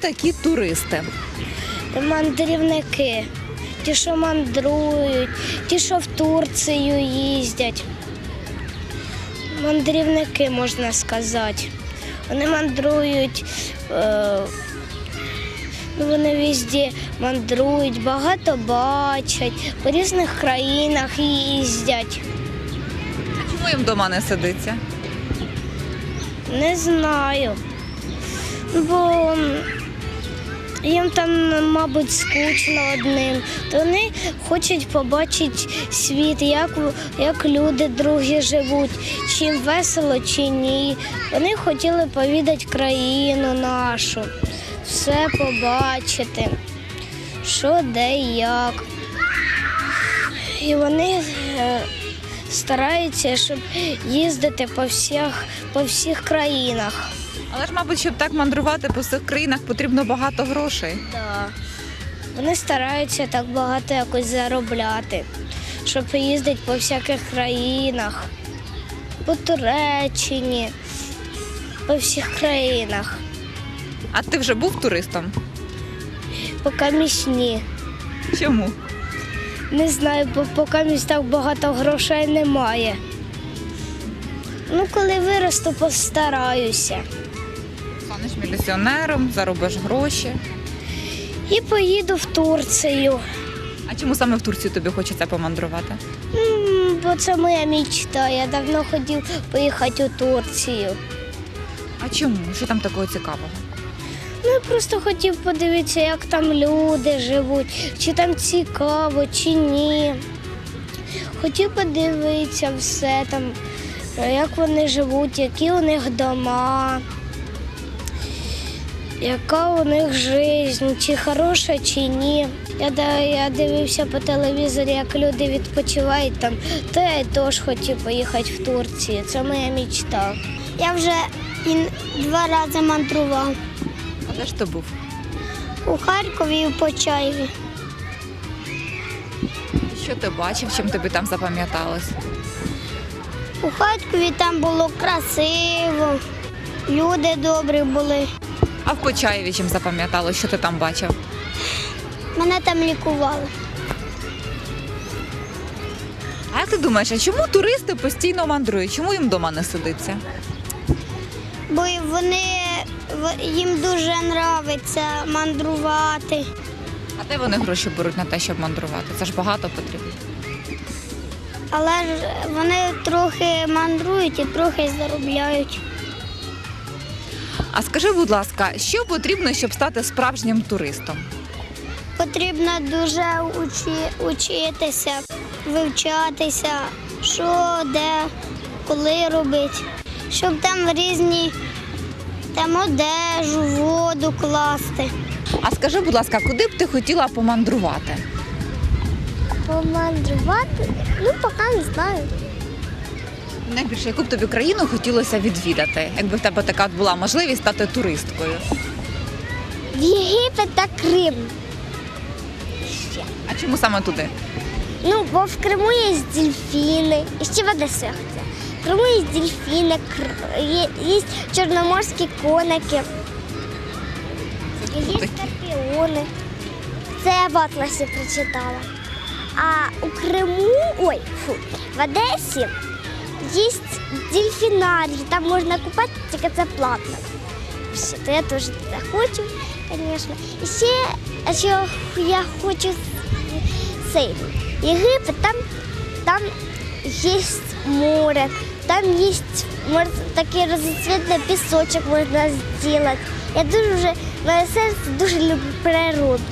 такі туристи? Мандрівники, ті, що мандрують, ті, що в Турцію їздять. Мандрівники, можна сказати. Вони мандрують, е, ну, вони везде мандрують, багато бачать, по різних країнах їздять. Чому їм вдома не сидиться? Не знаю. Бо їм там, мабуть, скучно одним. То вони хочуть побачити світ, як, як люди другі живуть, чи весело, чи ні. Вони хотіли повідати країну нашу, все побачити, що де і як. І вони е, стараються, щоб їздити по всіх, по всіх країнах. Але ж, мабуть, щоб так мандрувати по всіх країнах, потрібно багато грошей. Да. Вони стараються так багато якось заробляти, щоб їздити по всяких країнах, по Туреччині, по всіх країнах, А ти вже був туристом? Поки по камісні. Чому? Не знаю, бо поки місць так багато грошей немає. Ну, коли виросту, постараюся. Станеш міліціонером, заробиш гроші. І поїду в Турцію. А чому саме в Турцію тобі хочеться помандрувати? М, Бо це моя мічта. Я давно хотів поїхати у Турцію. А чому? Що там такого цікавого? Ну, я просто хотів подивитися, як там люди живуть, чи там цікаво, чи ні. Хотів подивитися все там, як вони живуть, які у них дома, яка у них життя, чи хороша, чи ні. Я, да- я дивився по телевізорі, як люди відпочивають там, то я теж хотів поїхати в Турцію. Це моя мічта. Я вже два рази мандрував. А де ж ти був? У Харкові і у Почаєві. Що ти бачив, чим тобі там запам'яталось? У Харкові там було красиво, люди добрі були. А в Почаєві чим запам'яталось, що ти там бачив? Мене там лікували. А як ти думаєш, а чому туристи постійно мандрують? Чому їм вдома не сидиться? Бо вони їм дуже подобається мандрувати. А де вони гроші беруть на те, щоб мандрувати? Це ж багато потрібно. Але ж вони трохи мандрують і трохи заробляють. А скажи, будь ласка, що потрібно, щоб стати справжнім туристом? Потрібно дуже учи, учитися, вивчатися, що, де, коли робити, щоб там різні там одежу, воду класти. А скажи, будь ласка, куди б ти хотіла помандрувати? Помандрувати? Ну, поки не знаю. Найбільше, яку б тобі країну хотілося відвідати, якби в тебе така була можливість стати туристкою? В Єгипет та Крим. А чому саме туди? Ну, бо в Криму є дельфіни, і ще вода святиться. В Криму є дельфіни, кр- є, є чорноморські коники, є скорпіони. Це я в атласі прочитала. А у Криму, ой, фу, в Одесі є дельфінарій, там можна купати, тільки це платно. Все, то я теж туди хочу, звісно. І ще, а ще я хочу цей Єгипет, там, там є море, там є можна, такий розцвітний пісочок можна зробити. Я дуже вже, моє серце дуже любить природу.